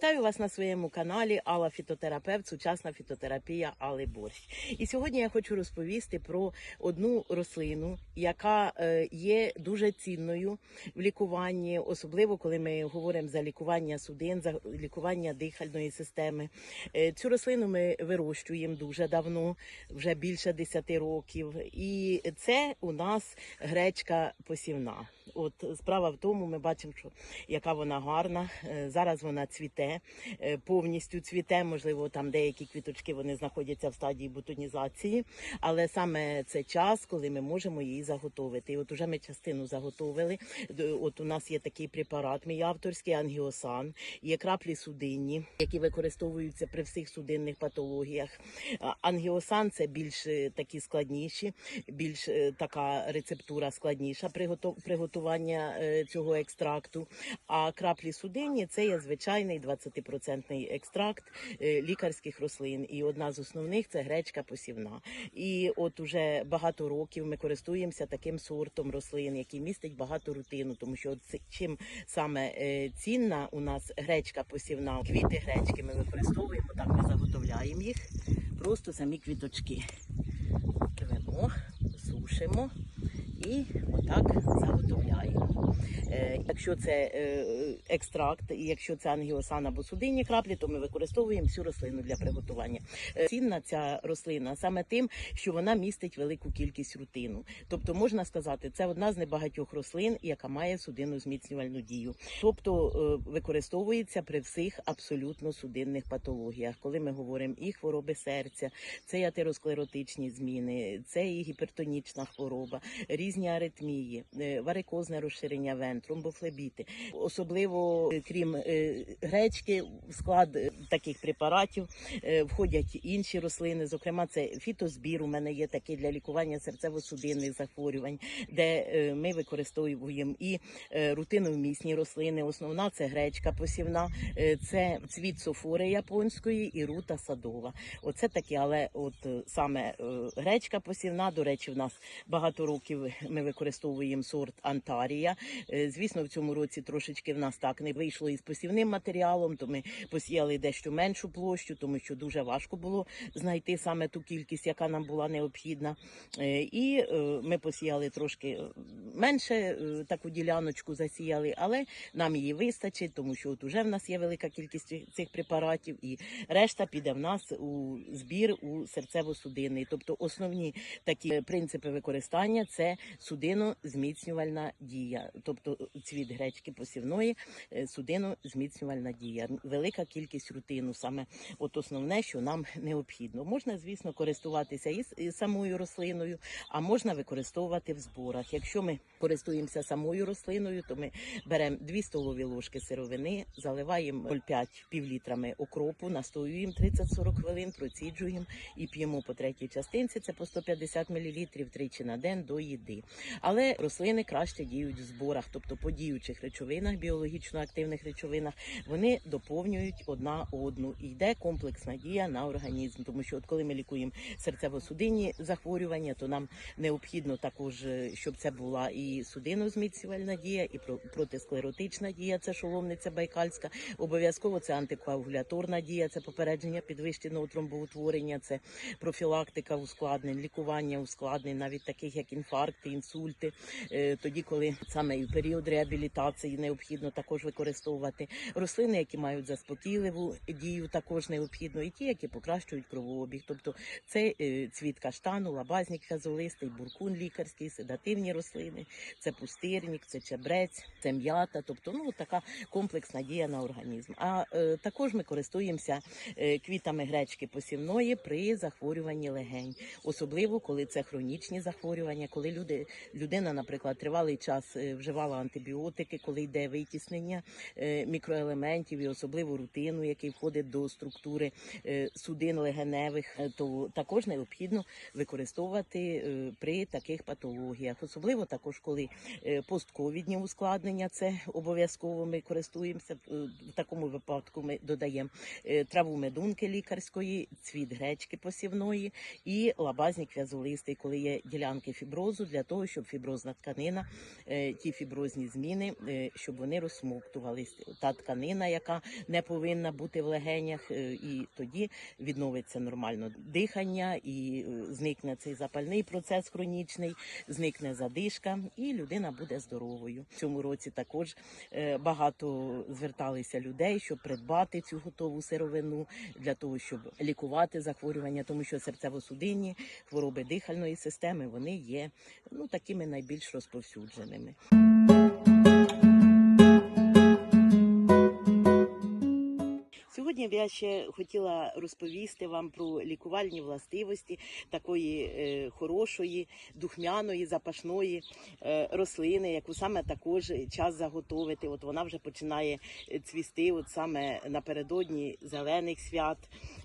Вітаю вас на своєму каналі Алла Фітотерапевт, сучасна фітотерапія Алли Борщ. І сьогодні я хочу розповісти про одну рослину, яка е, є дуже цінною в лікуванні, особливо коли ми говоримо за лікування судин, за лікування дихальної системи. Е, Цю рослину ми вирощуємо дуже давно, вже більше 10 років. І це у нас гречка посівна. От справа в тому, ми бачимо, що яка вона гарна. Е, Зараз вона цвіте, е, повністю цвіте. Можливо, там деякі квіточки вони знаходяться в стадії бутонізації, але саме це час, коли ми можемо її заготовити. І от уже ми частину заготовили. От у нас є такий препарат, мій авторський ангіосан, є краплі судинні, які використовуються при всіх судинних патологіях. Ангіосан це більш е, такі складніші, більш така рецептура складніша приготування е, цього екстракту. А краплі судинні це є звичайний 20% екстракт е, лікарських рослин. І одна з основних це гречка посівна. І от уже багато років ми користуємося таким сортом рослин, який містить багато рутину, тому що чим саме е, цінна у нас гречка посівна, квіти гречки ми використовуємо, так ми заготовляємо їх, просто самі квіточки рвемо, сушимо і отак заготовляємо. Е, Якщо це е, екстракт, і якщо це ангіосан або судинні краплі, то ми використовуємо всю рослину для приготування. Е, Цінна ця рослина саме тим, що вона містить велику кількість рутину. Тобто можна сказати, це одна з небагатьох рослин, яка має судинну зміцнювальну дію. Тобто використовується при всіх абсолютно судинних патологіях. Коли ми говоримо і хвороби серця, це і атеросклеротичні зміни, це і гіпертонічна хвороба, різні аритмії, е, варикозне розширення вен, тромбофлебіти. Особливо, е, крім е, гречки, в склад таких препаратів входять інші рослини. Зокрема, це фітозбір. У мене є такий для лікування серцево-судинних захворювань, де ми використовуємо і рутиновмісні рослини. Основна це гречка посівна, це цвіт софори японської і рута садова. Оце такі, але от саме гречка посівна, до речі, в нас багато років ми використовуємо сорт Антарія. Е, Звісно, в цьому році трошечки в нас так не вийшло із посівним матеріалом, то ми посіяли дещо меншу площу, тому що дуже важко було знайти саме ту кількість, яка нам була необхідна. Е, І е, ми посіяли трошки менше таку діляночку засіяли, але нам її вистачить, тому що от уже в нас є велика кількість цих препаратів, і решта піде в нас у збір у серцево-судинний. Тобто основні такі принципи використання це судино-зміцнювальна дія, тобто цвіт гречки посівної, е, судино-зміцнювальна дія. Велика кількість рутину, саме от основне, що нам необхідно. Можна, звісно, користуватися і самою рослиною, а можна використовувати в зборах. Якщо ми користуємося самою рослиною, то ми беремо 2 столові ложки сировини, заливаємо 0,5 півлітрами окропу, настоюємо 30-40 хвилин, проціджуємо і п'ємо по третій частинці. Це по 150 мл тричі на день до їди. Але рослини краще діють в зборах, тобто по діючих речовинах, біологічно активних речовинах, вони доповнюють одна одну. І йде комплексна дія на організм. Тому що, от коли ми лікуємо серцево-судинні захворювання, то нам необхідно також, е, щоб це була і судинозміцнювальна дія, і про- протисклеротична дія, це шоломниця байкальська. Обов'язково це антикоагуляторна дія, це попередження підвищеного тромбоутворення, це профілактика ускладнень, лікування ускладнень, навіть таких як інфаркти, інсульти. Е, Тоді, коли саме і в період реабілітації необхідно також використовувати рослини, які мають заспокійливу дію, також необхідно, і ті, які покращують кровообіг. Тобто це е, цвіт каштану, лабазник казолистий, буркун лікарський, седативні рослини, це пустирник, це чебрець, це м'ята. Тобто, ну така комплексна дія на організм. А е, також ми користуємося квітами гречки посівної при захворюванні легень, особливо коли це хронічні захворювання, коли люди людина, наприклад, тривалий час е, вживала антибіотики, коли йде витіснення е, мікроелементів і особливо рутину, який входить до структури е, судин легеневих, то також необхідно використовувати при таких патологіях, особливо також коли постковідні ускладнення, це обов'язково ми користуємося. В такому випадку ми додаємо траву медунки лікарської, цвіт гречки посівної і лабазник в'язолистий, коли є ділянки фіброзу, для того, щоб фіброзна тканина, е, ті фіброзні зміни, е, щоб вони розсмоктувались. Та тканина, яка не повинна бути в легенях, е, і тоді відновиться нормально дихання, і зникне цей запальний процес хронічний, зникне задишка, і людина буде здоровою. В цьому році також багато зверталися людей, щоб придбати цю готову сировину для того, щоб лікувати захворювання, тому що серцево-судинні хвороби дихальної системи вони є ну такими найбільш розповсюдженими. Сьогодні б я ще хотіла розповісти вам про лікувальні властивості такої е, хорошої, духмяної, запашної е, рослини, яку саме також час заготовити. От вона вже починає е, цвісти, от саме напередодні зелених свят.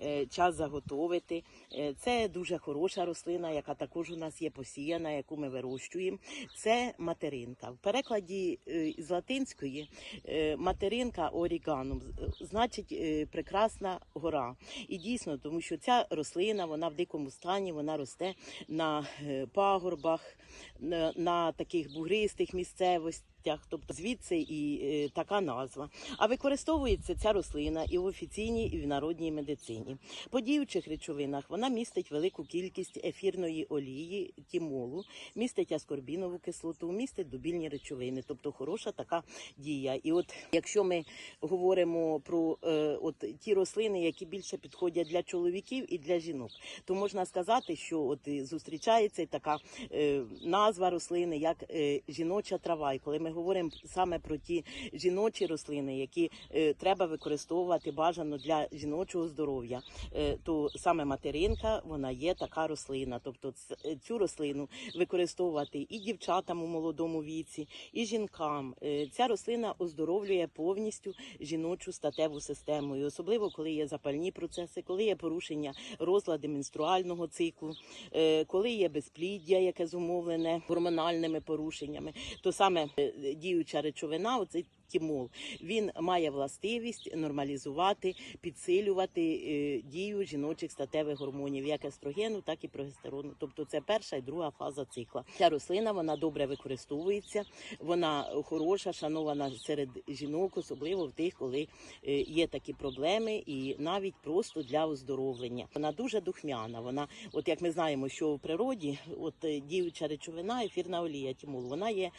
е, Час заготовити. Е, Це дуже хороша рослина, яка також у нас є посіяна, яку ми вирощуємо. Це материнка. В перекладі е, з латинської е, материнка оріганум значить е, прекрасна гора. І дійсно, тому що ця рослина вона в дикому стані, вона росте на е, пагорбах, на, на таких бугристих місцевостях. Тобто звідси і е, така назва. А використовується ця рослина і в офіційній, і в народній медицині. По діючих речовинах вона містить велику кількість ефірної олії, тімолу, містить аскорбінову кислоту, містить дубільні речовини, тобто хороша така дія. І от якщо ми говоримо про е, от ті рослини, які більше підходять для чоловіків і для жінок, то можна сказати, що от зустрічається така е, назва рослини, як е, жіноча трава. І коли ми говоримо саме про ті жіночі рослини, які е, треба використовувати бажано для жіночого здоров'я, е, то саме материнка вона є така рослина. Тобто е, цю рослину використовувати і дівчатам у молодому віці, і жінкам. Е, Ця рослина оздоровлює повністю жіночу статеву систему, і особливо коли є запальні процеси, коли є порушення розлади менструального циклу, е, коли є безпліддя, яке зумовлене гормональними порушеннями, то саме е, діюча речовина, оцей тімол, він має властивість нормалізувати, підсилювати е, дію жіночих статевих гормонів, як естрогену, так і прогестерону. Тобто це перша і друга фаза цикла. Ця рослина вона добре використовується, вона хороша, шанована серед жінок, особливо в тих, коли е, є такі проблеми, і навіть просто для оздоровлення. Вона дуже духмяна. Вона, от як ми знаємо, що в природі, от е, діюча речовина, ефірна олія тімол, вона є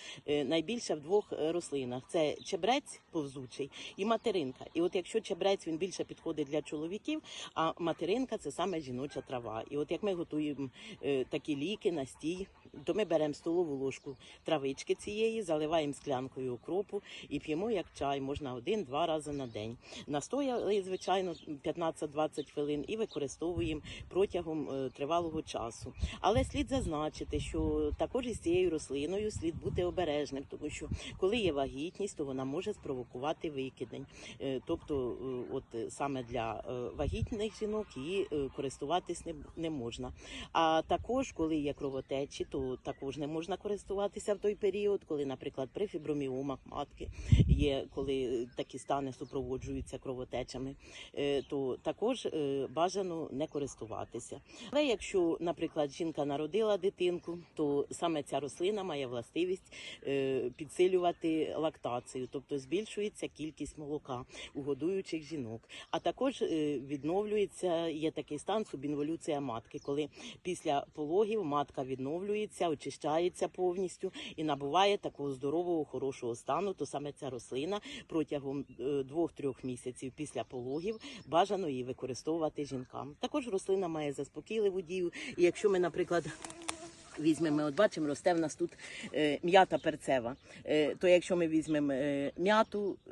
найбільша в двох рослинах: це чебрець повзучий і материнка. І от якщо чебрець він більше підходить для чоловіків, а материнка це саме жіноча трава. І от як ми готуємо е, такі ліки, настій, то ми беремо столову ложку травички цієї, заливаємо склянкою окропу і п'ємо як чай, можна один-два рази на день. Настояли, звичайно, 15-20 хвилин і використовуємо протягом е, тривалого часу. Але слід зазначити, що також із цією рослиною слід бути обережним, тому що коли є вагітність, то вона може спровокувати викидень. Е, Тобто, е, от саме для вагітних жінок її користуватись не можна. А також, коли є кровотечі, то також не можна користуватися в той період, коли, наприклад, при фіброміомах матки є, коли такі стани супроводжуються кровотечами, е, то також е, бажано не користуватися. Але якщо, наприклад, жінка народила дитинку, то саме ця рослина має властивість е, підсилювати лактацію, тобто збільшується кількість молока у годуючих жінок. А також е, відновлюється є такий стан субінволюція матки, коли після пологів матка відновлюється, очищається повністю і набуває такого здорового, хорошого стану. То саме ця рослина протягом е, двох-трьох місяців після пологів бажано її використовувати жінкам. Також рослина має заспокійливу дію. І якщо ми, наприклад, Візьмемо, от бачимо, росте в нас тут е, м'ята перцева. Е, то якщо ми візьмемо е, м'яту е,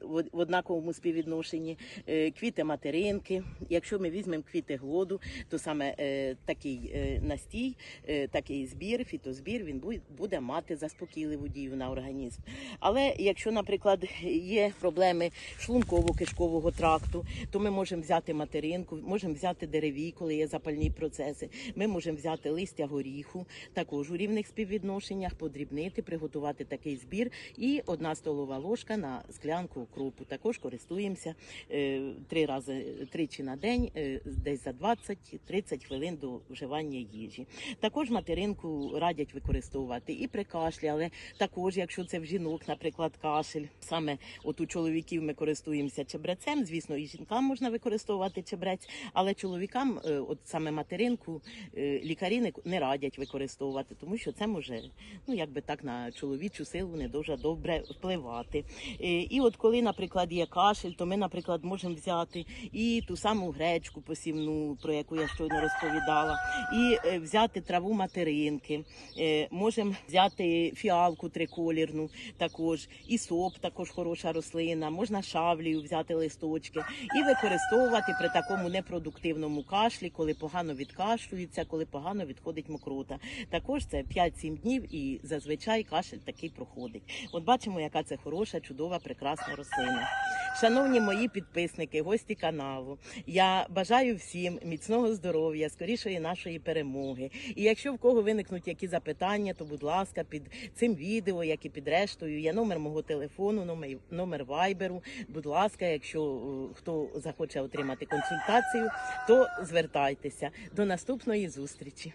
в, однаковому співвідношенні, е, квіти материнки, якщо ми візьмемо квіти глоду, то саме е, такий е, настій, е, такий збір, фітозбір, він буде, мати заспокійливу дію на організм. Але якщо, наприклад, є проблеми шлунково-кишкового тракту, то ми можемо взяти материнку, можемо взяти дереві, коли є запальні процеси. Ми можемо взяти листя горіху, материнку, також у рівних співвідношеннях, подрібнити, приготувати такий збір. І одна столова ложка на склянку укропу. Також користуємося е, три рази тричі на день, е, десь за 20-30 хвилин до вживання їжі. Також материнку радять використовувати і при кашлі, але також, якщо це в жінок, наприклад, кашель, саме от у чоловіків ми користуємося чебрецем. Звісно, і жінкам можна використовувати чебрець, але чоловікам, е, от саме материнку, лікарі не, не радять використовувати, тому що це може, ну якби так, на чоловічу силу не дуже добре впливати. Е, І от коли, наприклад, є кашель, то ми, наприклад, можемо взяти і ту саму гречку посівну, про яку я щойно розповідала, і е, взяти траву материнки, е, можемо взяти фіалку триколірну, також і соп, також хороша рослина, можна шавлію взяти листочки і використовувати при такому непродуктивному кашлі, коли погано відкашлюється, коли погано відходить мокрота. Також це 5-7 днів і зазвичай кашель такий проходить. От бачимо, яка це хороша, чудова, прекрасна рослина. Шановні мої підписники, гості каналу, я бажаю всім міцного здоров'я, скорішої нашої перемоги. І якщо в кого виникнуть які запитання, то будь ласка, під цим відео, як і під рештою, є номер мого телефону, номер, номер вайберу. Будь ласка, якщо е, хто захоче отримати консультацію, то звертайтеся. До наступної зустрічі.